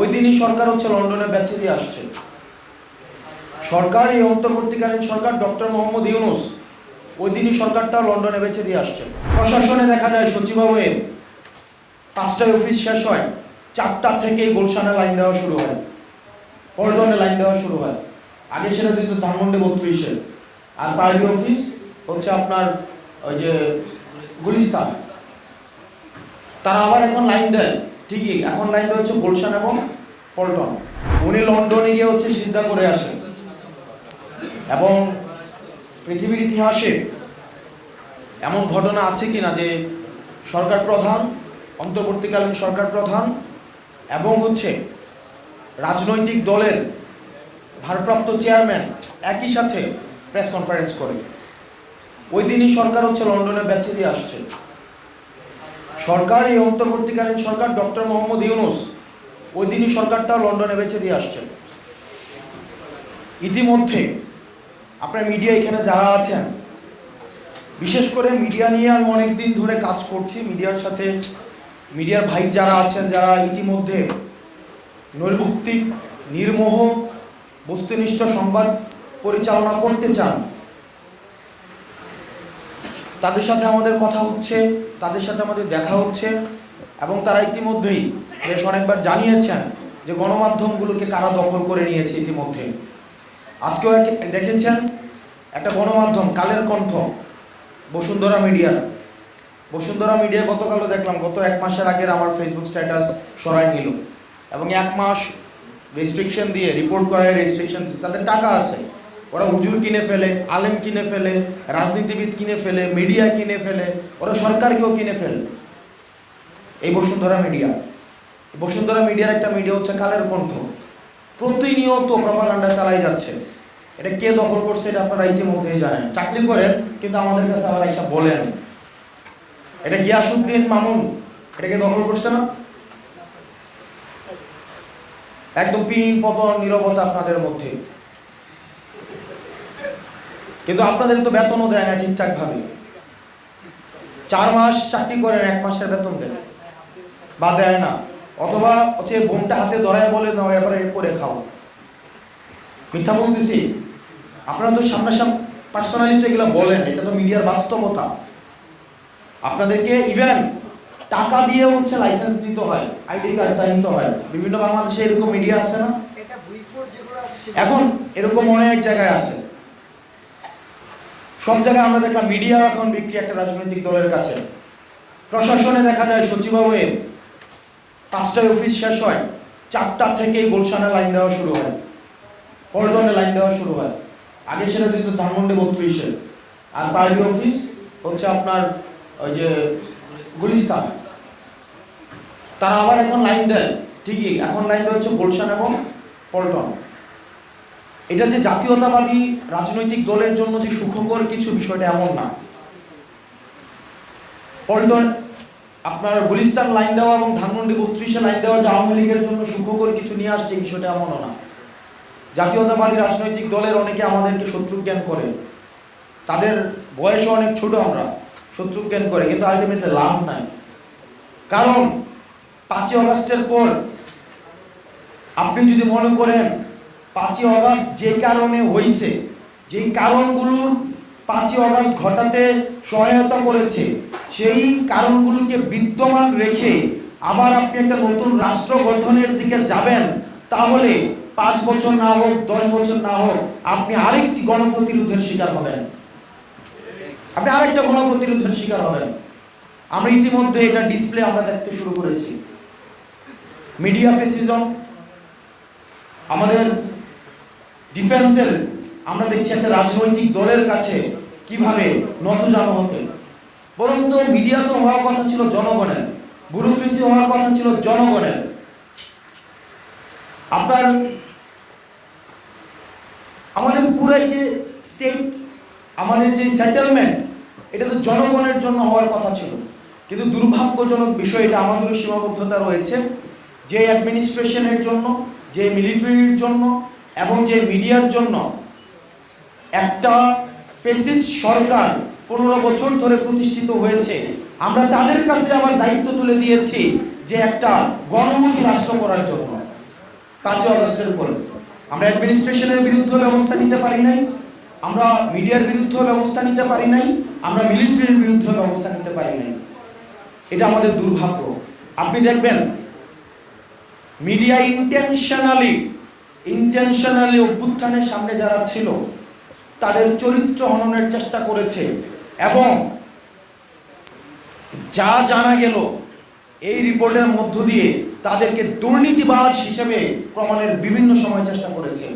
ওই দিনই সরকার হচ্ছে লন্ডনে বেঁচে দিয়ে আসছে। সরকার এই অন্তর্বর্তীকালীন সরকার ডক্টর মোহাম্মদ ইউনুস, ওই দিনই সরকারটা লন্ডনে বেঁচে দিয়ে আসছে। প্রশাসনে দেখা যায় সচিবালয়ে পাঁচটায় অফিস শেষ হয়, চারটা থেকেই গুলশানে লাইন দেওয়া শুরু হয়, পল্টনে লাইন দেওয়া শুরু হয়। আগে সেটা দিত ধানমন্ডি বত্রিশে, আর পার্টি অফিস হচ্ছে আপনার ওই যে গুলিস্তান। তারা আবার এখন লাইন দেয়। ঠিকই, এখন লাইনটা হচ্ছে গুলশান এবং পল্টন। উনি লন্ডনে গিয়ে হচ্ছে সিজদা করে আসেন। এবং পৃথিবীর ইতিহাসে এমন ঘটনা আছে কি না যে সরকার প্রধান, অন্তর্বর্তীকালীন সরকার প্রধান এবং হচ্ছে রাজনৈতিক দলের ভারপ্রাপ্ত চেয়ারম্যান একই সাথে প্রেস কনফারেন্স করে ওই দিনই সরকার হচ্ছে লন্ডনে বেঁচে দিয়ে আসছে। সরকার এই অন্তর্বর্তীকালীন সরকার ডক্টর মোহাম্মদ ইউনুস, ওই দিনই সরকারটা লন্ডনে বেঁচে দিয়ে আসছে ইতিমধ্যে আপনার মিডিয়া এখানে যারা আছেন, বিশেষ করে মিডিয়া নিয়ে আমি অনেক দিন ধরে কাজ করছি মিডিয়ার সাথে মিডিয়ার ভাই যারা আছেন, যারা ইতিমধ্যে নৈর্ভুক্তিক নির্মোহ, বস্তুনিষ্ঠ সংবাদ পরিচালনা করতে চান তাদের সাথে আমাদের কথা হচ্ছে, তাদের সাথে আমাদের দেখা হচ্ছে এবং তারা ইতিমধ্যেই বেশ অনেকবার জানিয়েছেন যে গণমাধ্যমগুলোকে কারা দখল করে নিয়েছে ইতিমধ্যে। আজকেও দেখেছেন একটা গণমাধ্যম, কালের কণ্ঠ, বসুন্ধরা মিডিয়ার। বসুন্ধরা মিডিয়া গতকালও দেখলাম, গত এক মাসের আগের আমার ফেসবুক স্ট্যাটাস সরাই নিল এবং এক মাস রেস্ট্রিকশন দিয়ে রিপোর্ট করায় রেস্ট্রিকশন তাদের টাকা আছে। ওরা হুজুর কিনে ফেলে, আলেম কিনে ফেলে, রাজনীতিবিদ কিনে ফেলে মিডিয়া কিনে ফেলে, ওরা সরকারকেও কিনে ফেলে। এই বসুন্ধরা মিডিয়া বসুন্ধরা মিডিয়ার একটা মিডিয়া হচ্ছে কালের কণ্ঠ। প্রতিনিয়ত প্রপাগান্ডা চালাই যাচ্ছে। এটা কে দখল করছে এটা আপনারা ইতিমধ্যেই জানেন। চাকরি করেন, কিন্তু আমাদের কাছে আবার এসব বলেন। এটা গিয়াসুদ্দিন মামুন। এটাকে দখল করছে না? একদম পিন পতন, নিরবতা আপনাদের মধ্যে। কিন্তু আপনাদের তো বেতনও দেয় না ঠিকঠাক ভাবে চার মাস চাকরি করেন এক মাসের বেতন দেয়। বা দেয় না। অথবা হচ্ছে বোনটা হাতে ধরায় বলে নাও এবারে করে খাও। মিথ্যা বলতেছি? আপনারা তো সামনাসামনি পার্সোনালি তো এগুলো বলেন এটা তো মিডিয়ার বাস্তবতা। আপনাদেরকে ইভেন টাকা দিয়ে হচ্ছে লাইসেন্স নিতে হয় আইডি কার্ডটা নিতে হয়। বিভিন্ন বাংলাদেশে এরকম মিডিয়া আছে না? এখন এরকম অনেক জায়গায় আছে। সব জায়গায় আমরা দেখলাম মিডিয়া এখন বিক্রি একটা রাজনৈতিক দলের কাছে। প্রশাসনে দেখা যায় সচিবালয়ে পাঁচটায় অফিস শেষ হয়, চারটা থেকেই গুলশানে লাইন দেওয়া শুরু হয়। পল্টনে লাইন দেওয়া শুরু হয়। আগে সেটা দিত ধানমন্ডি বত্রিশে। আর পার্টি অফিস হচ্ছে আপনার ওই যে গুলিস্তান। তারা আবার এখন লাইন দেয়। ঠিকই, এখন লাইন দেওয়া হচ্ছে গুলশান এবং পল্টন। এটা যে জাতীয়তাবাদী রাজনৈতিক দলের জন্য যে সুখকর কিছু বিষয়টা এমন না। পল্টন আপনার গুলিস্তান লাইন দেওয়া এবং ধানমন্ডি বত্রিশে লাইন দেওয়া যে আওয়ামী লীগের জন্য সুখকর কিছু নিয়ে আসছে বিষয়টা এমনও না। জাতীয়তাবাদী রাজনৈতিক দলের অনেকে আমাদেরকে শত্রু জ্ঞান করে। তাদের বয়সও অনেক ছোট আমরা, শত্রু জ্ঞান করে, কিন্তু আলটিমেটলি লাভ নাই। কারণ, পাঁচই অগস্টের পর আপনি যদি মনে করেন পাঁচই অগস্ট যে কারণে হয়েছে যেই কারণগুলোর পাঁচই অগস্ট ঘটাতে সহায়তা করেছে, সেই কারণগুলোকে বিদ্যমান রেখে আবার আপনি একটা নতুন রাষ্ট্র গঠনের দিকে যাবেন, তাহলে পাঁচ বছর না হোক, দশ বছর না হোক, আপনি আরেকটি গণপ্রতিরোধের শিকার হবেন। আপনি আরেকটা গণপ্রতিরোধের শিকার হবেন। আমরা ইতিমধ্যে এটা ডিসপ্লে আমরা দেখতে শুরু করেছি। মিডিয়া ফেসিজম, আমাদের ডিফেন্সের আমরা দেখছি একটা রাজনৈতিক দলের কাছে কীভাবে নত জানো হতে বরং তো মিডিয়া তো হওয়ার কথা ছিল জনগণের ব্যুরোক্রেসি হওয়ার কথা ছিল জনগণের। আপনার, আমাদের পুরাই যে স্টেট আমাদের যে সেটেলমেন্ট এটা তো জনগণের জন্য হওয়ার কথা ছিল। কিন্তু দুর্ভাগ্যজনক বিষয় এটা আমাদেরও সীমাবদ্ধতা রয়েছে। যে অ্যাডমিনিস্ট্রেশনের জন্য, যে মিলিটারির জন্য এবং যে মিডিয়ার জন্য একটা ফেসিস সরকার পনেরো বছর ধরে প্রতিষ্ঠিত হয়েছে, আমরা তাদের কাছে আবার দায়িত্ব তুলে দিয়েছি যে একটা গণমুখী রাষ্ট্র করার জন্য। পাঁচই অগস্টের উপর। আমরা অ্যাডমিনিস্ট্রেশনের বিরুদ্ধে ব্যবস্থা নিতে পারি নাই, আমরা মিডিয়ার বিরুদ্ধে ব্যবস্থা নিতে পারি নাই, আমরা মিলিটারির বিরুদ্ধে ব্যবস্থা নিতে পারি নাই। এটা আমাদের দুর্ভাগ্য। আপনি দেখবেন, মিডিয়া ইন্টেনশনালি ইন্টেনশনালি অভ্যুত্থানের সামনে যারা ছিল, তাদের চরিত্র হননের চেষ্টা করেছে এবং যা জানা গেল এই রিপোর্টের মধ্য দিয়ে তাদেরকে দুর্নীতিবাজ হিসেবে প্রমাণের বিভিন্ন সময় চেষ্টা করেছে।